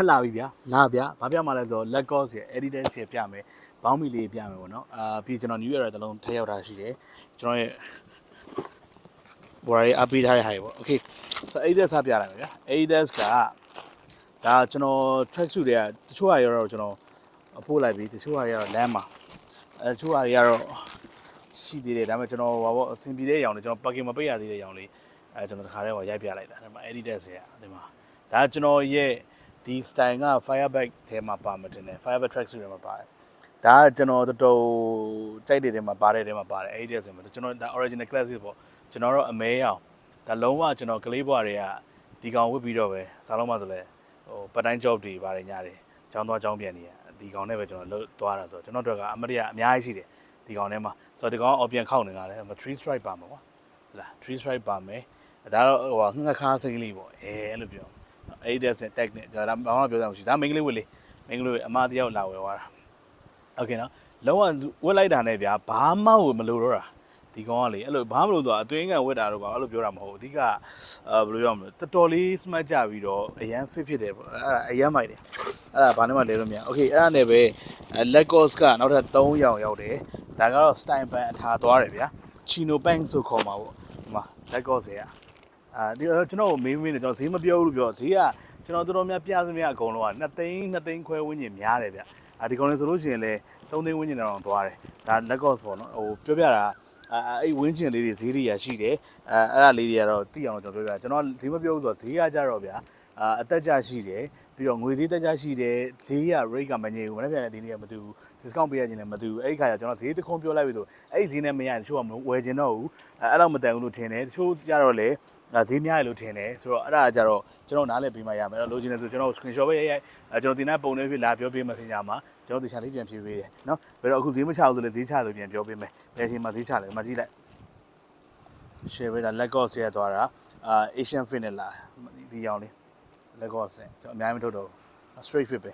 ထက်လာပြီဗျာလာဗျာဘာပြမှာလဲဆိုတော့ Lagos ရဲ့ Editor ရဲ့ပြမယ်ဘောင်းမီလေးပြမယ်ပေါ့နော်အာပြီးကျွန်တော် New Year တလုံးထည့်ရောက်တာရှိတယ်ကျွန်တော်ရဲ့ဘော်ရီအပ်ပေးထားတဲ့ဟာတွေပေါ့ Okay ဆို Editor စပြလိုက်မယ်ဗျာ Editor ကဒါကျွန်တော် track suit တွေကတချို့ဟာတွေတော့ကျွန်တော်ပို့လိုက်ပြီတချို့ဟာတွေကတော့လမ်းမှာအဲတချို့ဟာတွေကတော့ရှိသေးတယ်ဒါပေမဲ့ကျွန်တော်ဟောပေါ့အဆင်ပြေတဲ့အရောင်တွေကျွန်တော် parking မပိတ်ရသေးတဲ့အရောင်လေးအဲကျွန်တော်တခါတည်းဟောရိုက်ပြလိုက်တာဒါပေမဲ့ Editor တွေကဒီမှာဒါကျွန်တော်ရဲ့ ဒီ style က fireback ထဲမှာပါမှတင်တယ် fireback track suit ထဲမှာပါတယ်ဒါကကျွန်တော်တော်တော်ကြိုက်တဲ့ထဲမှာပါတယ်ထဲမှာပါတယ်အဲ့ဒီတည်းဆိုမှကျွန်တော်ဒါ original classic ပေါ့ကျွန်တော်တော့အမဲအောင်ဒါလုံးဝကျွန်တော်ကလေးဘွားတွေကဒီကောင်ဝစ်ပြီးတော့ပဲစားလုံးမဆိုလဲဟိုပတ်တိုင်း job တွေပါတယ်ညတယ်ចောင်းသွားចောင်းပြန်နေရဒီကောင်နဲ့ပဲကျွန်တော်လှုပ်သွားတာဆိုတော့ကျွန်တော်တို့ကအမရိယအများကြီးရှိတယ်ဒီကောင်ထဲမှာဆိုတော့ဒီကောင်အော်ပြန်ခောက်နေတာလေ3 strike ပါမှာကွာဟလာ3 strike ပါမယ်ဒါတော့ဟိုငှက်ခါစိမ့်လေးပေါ့အဲအဲ့လိုပြော အဲ့ဒီတဲ့ tag နဲ့ဒါဘာမှပြောတာမရှိဒါမင်းကလေးဝစ်လေးမင်းကလေးအမတယောက်လာဝယ်သွားတာโอเคနော်လုံးဝဝက်လိုက်တာနဲ့ဗျာဘာမှမလို့တော့တာဒီကောင်ကလေအဲ့လိုဘာမှမလို့ဆိုတော့အတွင်းကဝက်တာတော့ပါအဲ့လိုပြောတာမဟုတ်ဘူးအဓိကအာဘယ်လိုပြောမလဲတော်တော်လေး smart ကြပြီးတော့အရန် fit ဖြစ်တယ်ပေါ့အဲ့ဒါအရန်မိုက်တယ်အဲ့ဒါဘာနဲ့မှလဲလို့မရโอเคအဲ့ဒါနဲ့ပဲ Lagos ကနောက်ထပ်3ရောင်ရောက်တယ်ဒါကတော့ style band အထာသွားတယ်ဗျာ Chino Bank ဆိုခေါ်မှာပေါ့ဒီမှာ Lagos ရဲ့ အာဒီကျွန်တော်မေးမင်းနေကျွန်တော်ဈေးမပြောဘူးလို့ပြောဈေးကကျွန်တော်တော်တော်များပြစမြအကုန်လုံးက2သိန်း2သိန်းခွဲဝန်းကျင်များတယ်ဗျအာဒီကောင်လေးဆိုလို့ရှိရင်လဲ3သိန်းဝန်းကျင်တောင်သွားတယ်ဒါ Lagos ပေါ့နော်ဟိုပြောပြတာအဲအဲ့ဝင်းကျင်လေးတွေဈေးတွေရရှိတယ်အဲအဲ့ဒါလေးတွေကတော့သိအောင်ကျွန်တော်ပြောပြကျွန်တော်ဈေးမပြောဘူးဆိုတော့ဈေးကကြတော့ဗျာအာအသက်ကြရှိတယ်ပြီးတော့ငွေဈေးတက်ကြရှိတယ်ဈေးရ rate ကမငြိမ်ဘူးမနေ့ပြန်တဲ့ဒီနေ့ကမတူဘူး discount ပေးရခြင်းလည်းမတူဘူးအဲ့ဒီခါကျကျွန်တော်ဈေးတစ်ခုံးပြောလိုက်ပြီဆိုအဲ့ဒီဈေးနဲ့မရရင်တချို့ကမဝယ်ခြင်းတော့ဘူးအဲ့လောက်မတန်ဘူးလို့ထင်တယ်တချို့ကြတော့လေ ဈေးများရလို့ထင်တယ်ဆိုတော့အဲ့ဒါကြတော့ကျွန်တော်နားလည်ပေးမှရမယ်အဲ့လိုလိုချင်တယ်ဆိုကျွန်တော် screenshot ပဲရိုက်ရိုက်ကျွန်တော်တင်တဲ့ပုံတွေဖြစ်လာပြောပေးမှခင်ဗျာမှာကျွန်တော်တခြားလေးပြန်ဖြေပေးတယ်နော်ဘယ်တော့အခုဈေးမချဘူးဆိုလည်းဈေးချလို့ပြန်ပြောပေးမယ်ဘယ်အချိန်မှာဈေးချလဲမကြည့်လိုက် share ပေးတာ Lagos ရဲ့သွားတာအာ Asian Fit နဲ့လာဒီရောင်လေး Lagos နဲ့ကျွန်တော်အများကြီးမထုတ်တော့ဘူး straight fit ပဲ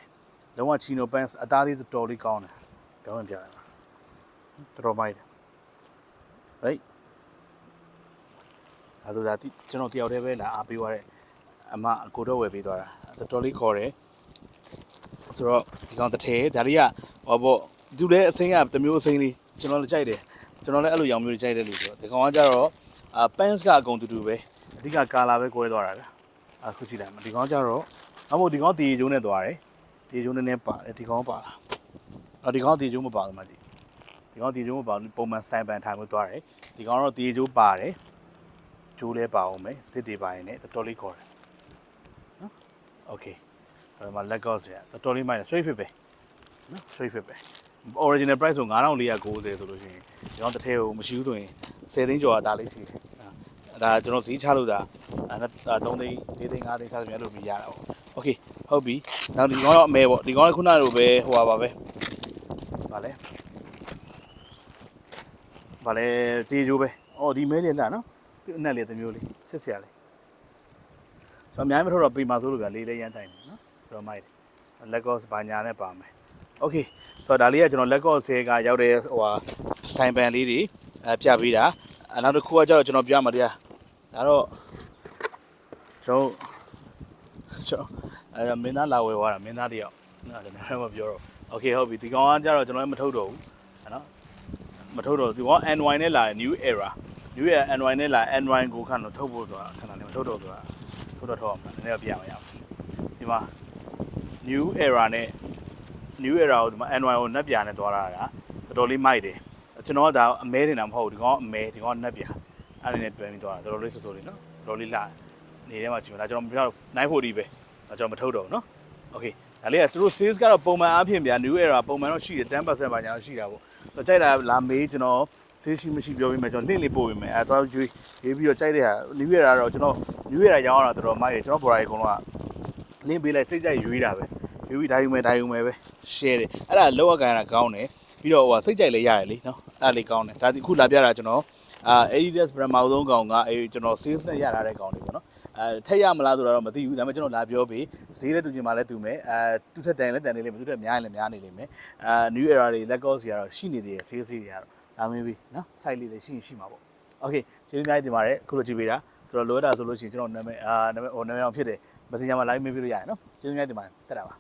လုံးဝ chino pants အသားလေးတော်တော်လေးကောင်းတယ်ပြောရင်ပြရတယ်တော်တော်မိုက်တယ်ဟေး အဲဒါဒါကျွန်တော်တယောက်တည်းပဲလာအားပေးသွားတဲ့အမအကိုတော့ဝယ်ပေးသွားတာတော်တော်လေးခေါ်တယ်ဆိုတော့ဒီကောင်တစ်ထဲဒါလေးကဟောပေါ့သူလည်းအစိမ်းကတစ်မျိုးအစိမ်းလေးကျွန်တော်လည်းကြိုက်တယ်ကျွန်တော်လည်းအဲ့လိုရောင်မျိုးတွေကြိုက်တယ်လို့ဆိုတော့ဒီကောင်ကကြတော့အာ pants ကအကုန်တူတူပဲအဓိကကာလာပဲကွဲသွားတာဗျအခုကြည့်လိုက်မဒီကောင်ကကြတော့အမို့ဒီကောင်တီကျိုးနဲ့သွားတယ်တီကျိုးနည်းနည်းပါတယ်ဒီကောင်ပါလားအော်ဒီကောင်တီကျိုးမပါဘူးမကြည့်ဒီကောင်တီကျိုးမပါဘူးပုံမှန်စိုင်ပန်ထိုင်မှုသွားတယ်ဒီကောင်တော့တီကျိုးပါတယ် ကျိုးလဲပါအောင်မယ်စစ်တွေပါရင်လည်းတော်တော်လေးခေါ်တယ်နော် okay ဆိုတော့ leg off ရတော်တော်လေးမိုက်တယ် straight fit ပဲနော် straight fit ပဲ original price ဆို9490ဆိုလို့ရှိရင်ကျွန်တော်တစ်ထည့်ကိုမရှိဘူးဆိုရင်10သိန်းကျော်တာဒါလေးရှိတယ်ဒါကျွန်တော်ဈေးချလို့ဒါ3သိန်း4သိန်း5သိန်းစသဖြင့်အဲ့လိုပြီးရတာပေါ့ okay ဟုတ်ပြီနောက်ဒီကောင်တော့အမဲပေါ့ဒီကောင်ကခုနလိုပဲဟိုပါပါပဲဗာလဲဗာလဲတေးကျိုးပဲအော်ဒီမဲလေးလားနော် အနက်လေးတစ်မျိုးလေးစစ်စရာလေးကျွန်တော်အများကြီးမထုတ်တော့ပြင်ပါဆိုလို့ဗျာလေးလေးရမ်းတိုင်တယ်နော်ကျွန်တော်မိုက်တယ် Lagos ဘာညာနဲ့ပါမယ်โอเคဆိုတော့ဒါလေးကကျွန်တော် Lagos ဆဲကရောက်တဲ့ဟိုဟာဆိုင်ပန်လေးတွေအဲပြပေးတာအဲနောက်တစ်ခုကကျတော့ကျွန်တော်ပြမှာတရားဒါတော့ကျွန်တော်ကျွန်တော်အဲမင်းသားလာဝယ်သွားတာမင်းသားတယောက်နော်ဒါလည်းမပြောတော့โอเคဟုတ်ပြီဒီကောင်ကကျတော့ကျွန်တော်လည်းမထုတ်တော့ဘူးနော်မထုတ်တော့ဒီကောင် NY နဲ့လာ new era new era NY နဲ့လာ NY ကိုခန့်တော့ထုတ်ဖို့ဆိုတာခဏလေးမထုတ်တော့ဆိုတာထုတ်တော့ထုတ်အောင်နည်းနည်းတော့ပြရမှာရအောင်ဒီမှာ new era နဲ့ new era ကိုဒီမှာ NY ကိုနှက်ပြာနဲ့သွားတာကတော်တော်လေးမိုက်တယ်ကျွန်တော်ကဒါအမဲနေတာမဟုတ်ဘူးဒီကောင်အမဲဒီကောင်နှက်ပြာအဲ့ဒီနဲ့တွဲပြီးသွားတာတော်တော်လေးဆိုးဆိုးလေးနော်တော်တော်လေးလာနေထဲမှာကြည့်မလားကျွန်တော်မပြော940ပဲဒါကျွန်တော်မထုတ်တော့ဘူးနော် okay ဒါလေးကသူတို့ sales ကတော့ပုံမှန်အားဖြင့်ဗျာ new era ပုံမှန်တော့ရှိတယ်10%ပါညာတော့ရှိတာပေါ့ဆိုတော့ကြိုက်တာလာမေးကျွန်တော် sales ရှိမရှိပြောပြီးမှကျွန်တော်လင့်လေးပို့ပြီးမယ်အဲတော့ရွေးရေးပြီးတော့ကြိုက်တဲ့ဟာ new era တော့ကျွန်တော် new era ရောင်းရတာတော်တော်မိုက်တယ်ကျွန်တော် border အကုန်လုံးကလင်းပေးလိုက်စိတ်ကြိုက်ရွေးတာပဲရွေးပြီးဒါယူမယ်ဒါယူမယ်ပဲ share တယ်အဲ့ဒါလောက်ရကန်တာကောင်းတယ်ပြီးတော့ဟိုစိတ်ကြိုက်လည်းရတယ်လေနော်အဲ့ဒါလေးကောင်းတယ်ဒါဒီခုလာပြတာကျွန်တော်အာ Adidas brand မှာအဆုံးကောင်ကအဲကျွန်တော် sales နဲ့ရလာတဲ့ကောင်တွေပေါ့နော်အဲထက်ရမလားဆိုတော့မသိဘူးဒါပေမဲ့ကျွန်တော်လာပြောပြီးဈေးလည်းတူချင်မှလည်းတူမယ်အဲတူထက်တန်လည်းတန်နေလိမ့်မယ်တူထက်များရင်လည်းများနေလိမ့်မယ်အာ new era တွေ Lagos တွေကတော့ရှိနေသေးတယ် sales တွေကတော့ ဒါမျိုးပြီနော် site လေးလည်းရှိရင်ရှိမှာပေါ့ okay ကျေးဇူးများတင်ပါတယ်ခုလိုကြည့်ပေးတာဆိုတော့လိုအပ်တာဆိုလို့ရှိရင်ကျွန်တော်နာမည်အာနာမည်ဟိုနာမည်အောင်ဖြစ်တယ် messenger မှာ live မေးပြလို့ရတယ်နော်ကျေးဇူးများတင်ပါတယ်တက်တာပါ